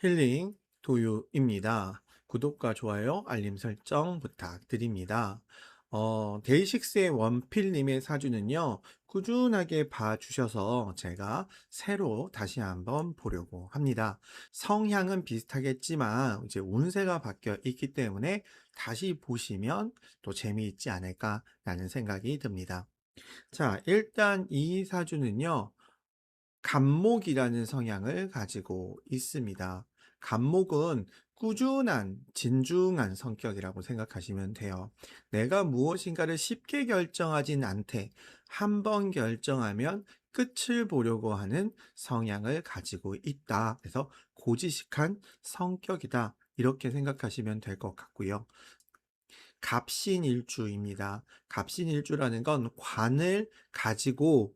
힐링 도유입니다. 구독과 좋아요, 알림 설정 부탁드립니다. 어, 데이식스의 원필님의 사주는요, 꾸준하게 봐주셔서 제가 새로 다시 한번 보려고 합니다. 성향은 비슷하겠지만, 이제 운세가 바뀌어 있기 때문에 다시 보시면 또 재미있지 않을까라는 생각이 듭니다. 자, 일단 이 사주는요, 간목이라는 성향을 가지고 있습니다. 간목은 꾸준한, 진중한 성격이라고 생각하시면 돼요. 내가 무엇인가를 쉽게 결정하진 않되 한 번 결정하면 끝을 보려고 하는 성향을 가지고 있다. 그래서 고지식한 성격이다. 이렇게 생각하시면 될 것 같고요. 갑신일주입니다. 갑신일주라는 건 관을 가지고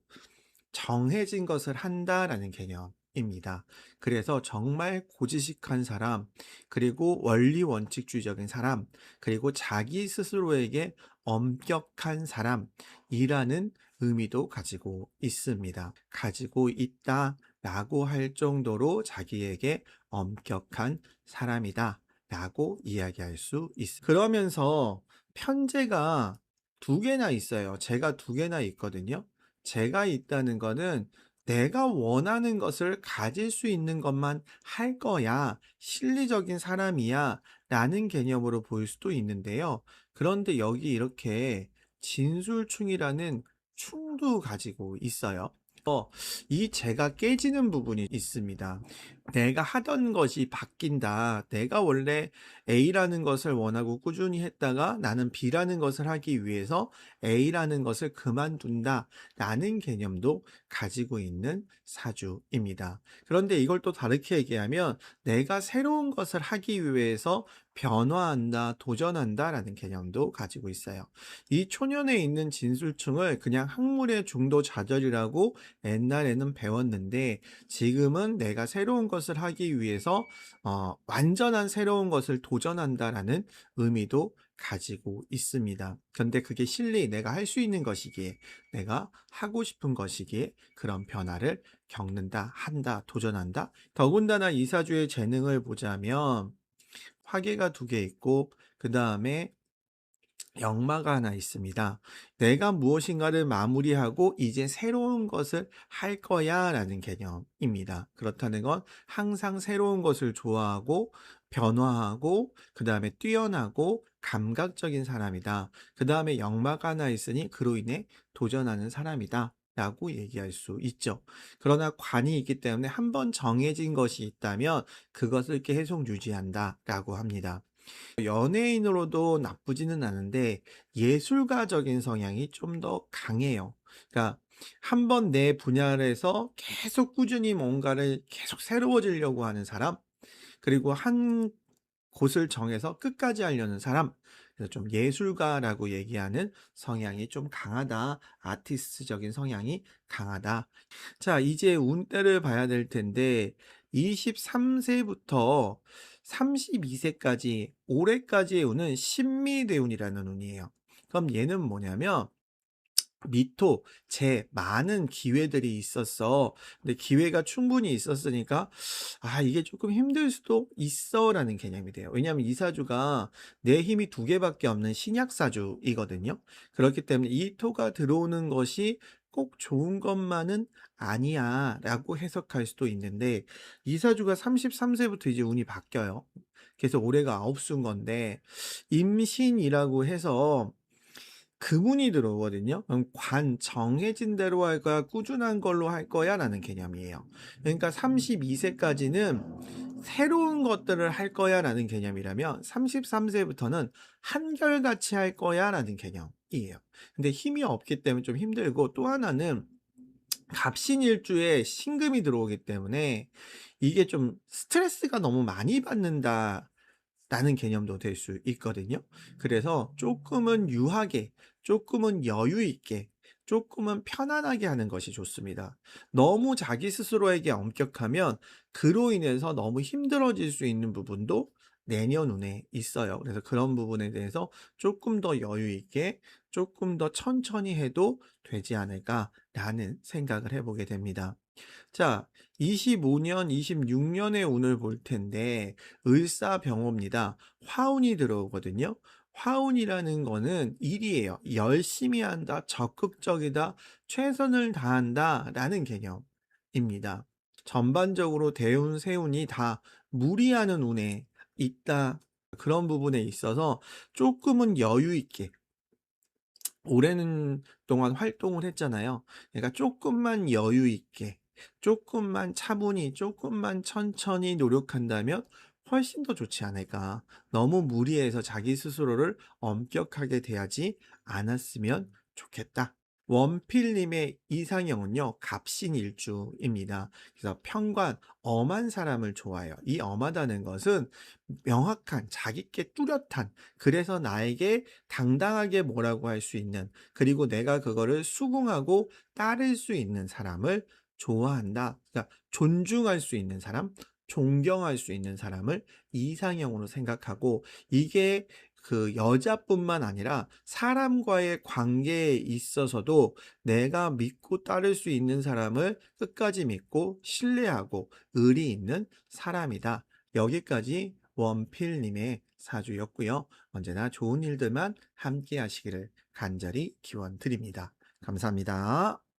정해진 것을 한다라는 개념입니다. 그래서 정말 고지식한 사람, 그리고 원리 원칙주의적인 사람, 그리고 자기 스스로에게 엄격한 사람이라는 의미도 가지고 있습니다. 가지고 있다 라고 할 정도로 자기에게 엄격한 사람이다. 라고 이야기할 수 있습니다. 그러면서 편제가 두 개나 있어요. 제가 두 개나 있거든요. 제가 있다는 거는 내가 원하는 것을 가질 수 있는 것만 할 거야. 실리적인 사람이야. 라는 개념으로 보일 수도 있는데요. 그런데 여기 이렇게 진술충이라는 충도 가지고 있어요. 어, 이 제가 깨지는 부분이 있습니다. 내가 하던 것이 바뀐다. 내가 원래 A라는 것을 원하고 꾸준히 했다가 나는 B라는 것을 하기 위해서 A라는 것을 그만둔다. 라는 개념도 가지고 있는 사주입니다. 그런데 이걸 또 다르게 얘기하면 내가 새로운 것을 하기 위해서 변화한다, 도전한다 라는 개념도 가지고 있어요. 이 초년에 있는 진술충을 그냥 학문의 중도 좌절이라고 옛날에는 배웠는데 지금은 내가 새로운 것을 하기 위해서 어, 완전한 새로운 것을 도전한다라는 의미도 가지고 있습니다. 그런데 그게 실리 내가 할 수 있는 것이기에 내가 하고 싶은 것이기에 그런 변화를 겪는다, 한다, 도전한다. 더군다나 이사주의 재능을 보자면 화계가 두 개 있고 그 다음에 역마가 하나 있습니다. 내가 무엇인가를 마무리하고 이제 새로운 것을 할 거야 라는 개념입니다. 그렇다는 건 항상 새로운 것을 좋아하고 변화하고 그 다음에 뛰어나고 감각적인 사람이다. 그 다음에 역마가 하나 있으니 그로 인해 도전하는 사람이다. 라고 얘기할 수 있죠. 그러나 관이 있기 때문에 한 번 정해진 것이 있다면 그것을 계속 유지한다 라고 합니다. 연예인으로도 나쁘지는 않은데 예술가적인 성향이 좀 더 강해요. 그러니까 한 번 내 분야에서 계속 꾸준히 뭔가를 계속 새로워지려고 하는 사람, 그리고 한 곳을 정해서 끝까지 하려는 사람, 그래서 좀 예술가라고 얘기하는 성향이 좀 강하다. 아티스트적인 성향이 강하다. 자, 이제 운때를 봐야 될 텐데 23세부터 32세까지 올해까지의 운은 신미대운이라는 운이에요. 그럼 얘는 뭐냐면 미토, 재, 많은 기회들이 있었어. 근데 기회가 충분히 있었으니까, 아, 이게 조금 힘들 수도 있어. 라는 개념이 돼요. 왜냐하면 이 사주가 내 힘이 두 개밖에 없는 신약 사주이거든요. 그렇기 때문에 이 토가 들어오는 것이 꼭 좋은 것만은 아니야. 라고 해석할 수도 있는데, 이 사주가 33세부터 이제 운이 바뀌어요. 그래서 올해가 아홉 수인 건데, 임신이라고 해서 그분이 들어오거든요. 그럼 관 정해진 대로 할 거야, 꾸준한 걸로 할 거야 라는 개념이에요. 그러니까 32세까지는 새로운 것들을 할 거야 라는 개념이라면 33세부터는 한결같이 할 거야 라는 개념이에요. 근데 힘이 없기 때문에 좀 힘들고 또 하나는 갑신일주에 신금이 들어오기 때문에 이게 좀 스트레스가 너무 많이 받는다. 라는 개념도 될 수 있거든요. 그래서 조금은 유하게, 조금은 여유 있게, 조금은 편안하게 하는 것이 좋습니다. 너무 자기 스스로에게 엄격하면 그로 인해서 너무 힘들어질 수 있는 부분도 내년 운에 있어요. 그래서 그런 부분에 대해서 조금 더 여유 있게, 조금 더 천천히 해도 되지 않을까라는 생각을 해보게 됩니다. 자, 25년, 26년의 운을 볼 텐데 을사병호입니다. 화운이 들어오거든요. 화운이라는 거는 일이에요. 열심히 한다, 적극적이다, 최선을 다한다 라는 개념입니다. 전반적으로 대운, 세운이 다 무리하는 운에 있다. 그런 부분에 있어서 조금은 여유 있게 오랜 동안 활동을 했잖아요. 그러니까 조금만 여유 있게, 조금만 차분히, 조금만 천천히 노력한다면 훨씬 더 좋지 않을까. 너무 무리해서 자기 스스로를 엄격하게 대하지 않았으면 좋겠다. 원필님의 이상형은요, 갑신일주입니다. 그래서 편관, 엄한 사람을 좋아해요. 이 엄하다는 것은 명확한, 자기께 뚜렷한, 그래서 나에게 당당하게 뭐라고 할 수 있는, 그리고 내가 그거를 수긍하고 따를 수 있는 사람을 좋아한다. 그러니까 존중할 수 있는 사람, 존경할 수 있는 사람을 이상형으로 생각하고, 이게 그 여자뿐만 아니라 사람과의 관계에 있어서도 내가 믿고 따를 수 있는 사람을 끝까지 믿고 신뢰하고 의리 있는 사람이다. 여기까지 원필님의 사주였고요. 언제나 좋은 일들만 함께 하시기를 간절히 기원 드립니다. 감사합니다.